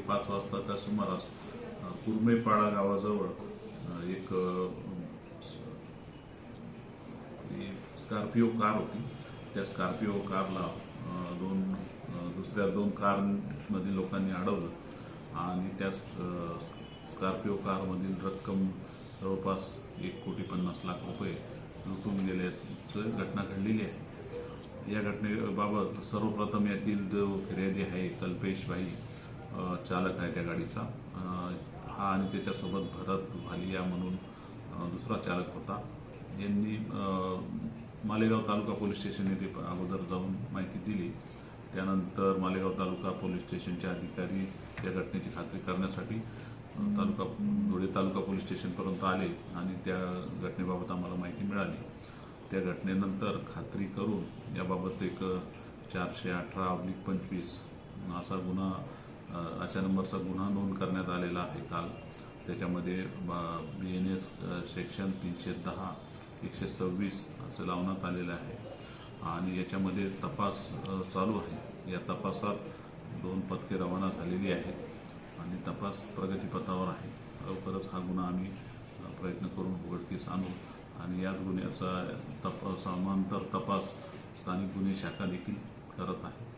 पाच वाजताच्या सुमारास कुर्मेपाडा गावाजवळ एक स्कॉर्पिओ कार होती. त्या स्कॉर्पिओ कारला दोन दुसऱ्या दोन कारमधील लोकांनी अडवलं आणि त्या स्कॉर्पिओ कारमधील रक्कम जवळपास एक कोटी पन्नास लाख रुपये लुटून गेल्याचं घटना घडलेली आहे. या घटनेबाबत सर्वप्रथम यातील जो फिर्यादी आहे कल्पेश भाई चालक आहे त्या गाडीचा. हा आणि त्याच्यासोबत भरत भालिया म्हणून दुसरा चालक होता. यांनी मालेगाव तालुका पोलीस स्टेशन येथे अगोदर जाऊन माहिती दिली. त्यानंतर मालेगाव तालुका पोलीस स्टेशनचे अधिकारी या घटनेची खात्री करण्यासाठी तालुका धुळे तालुका पोलीस स्टेशनपर्यंत आले आणि त्या घटनेबाबत आम्हाला माहिती मिळाली. त्या घटनेनंतर खात्री करून याबाबत एक चारशे अठरा अब्लिक पंचवीस असा गुन्हा अशा नंबरचा गुन्हा नोंद करण्यात आलेला आहे काल. त्याच्यामध्ये बी एन एस सेक्शन तीनशे दहा एकशे सव्वीस असं लावण्यात आलेलं आहे. आणि याच्यामध्ये तपास चालू आहे. या तपासात दोन पथके रवाना झालेली आहेत आणि तपास प्रगतीपथावर आहे. लवकरच हा गुन्हा आम्ही प्रयत्न करून उघडकीस आणू आणि याच गुन्ह्याचा तप समांतर तपास स्थानिक गुन्हे शाखा देखील करत आहे.